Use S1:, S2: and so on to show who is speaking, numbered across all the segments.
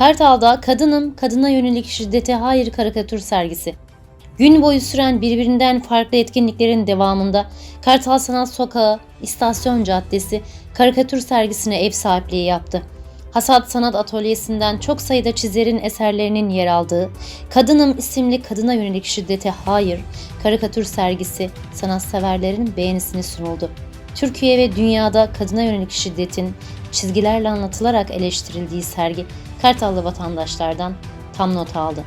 S1: Kartal'da Kadınım, Kadına Yönelik Şiddete Hayır karikatür sergisi. Gün boyu süren birbirinden farklı etkinliklerin devamında Kartal Sanat Sokağı, İstasyon Caddesi karikatür sergisine ev sahipliği yaptı. Hasat Sanat Atölyesi'nden çok sayıda çizerin eserlerinin yer aldığı Kadınım isimli kadına yönelik şiddete hayır karikatür sergisi sanatseverlerin beğenisini sunuldu. Türkiye ve dünyada kadına yönelik şiddetin çizgilerle anlatılarak eleştirildiği sergi Kartallı vatandaşlardan tam not aldı.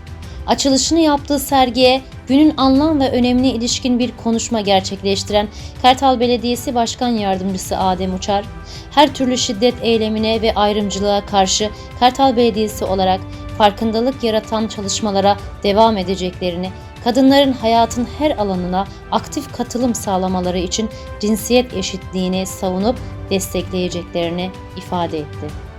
S1: Açılışını yaptığı sergiye günün anlam ve önemine ilişkin bir konuşma gerçekleştiren Kartal Belediyesi Başkan Yardımcısı Adem Uçar, her türlü şiddet eylemine ve ayrımcılığa karşı Kartal Belediyesi olarak farkındalık yaratan çalışmalara devam edeceklerini, kadınların hayatın her alanına aktif katılım sağlamaları için cinsiyet eşitliğini savunup destekleyeceklerini ifade etti.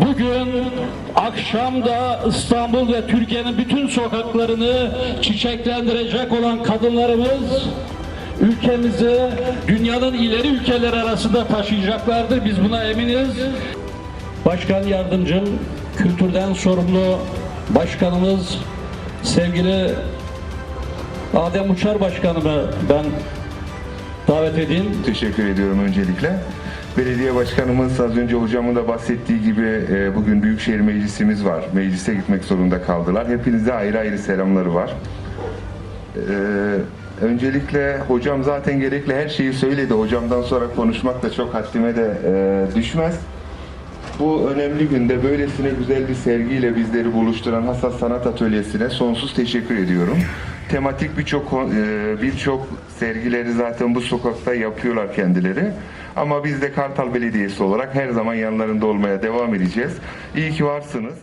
S2: Bugün akşamda İstanbul ve Türkiye'nin bütün sokaklarını çiçeklendirecek olan kadınlarımız ülkemizi dünyanın ileri ülkeleri arasında taşıyacaklardır. Biz buna eminiz. Başkan yardımcım, kültürden sorumlu başkanımız sevgili Adem Uçar Başkanımı ben davet edeyim.
S3: Teşekkür ediyorum öncelikle. Belediye başkanımız az önce hocamın da bahsettiği gibi e, bugün Büyükşehir Meclisimiz var. Meclise gitmek zorunda kaldılar. Hepinize ayrı ayrı selamları var. E, öncelikle hocam zaten gerekli her şeyi söyledi. Hocamdan sonra konuşmak da çok haddime de e, düşmez. Bu önemli günde böylesine güzel bir sergiyle bizleri buluşturan Hassas Sanat Atölyesi'ne sonsuz teşekkür ediyorum. Tematik birçok e, birçok sergileri zaten bu sokakta yapıyorlar kendileri. Ama biz de Kartal Belediyesi olarak her zaman yanlarında olmaya devam edeceğiz. İyi ki varsınız.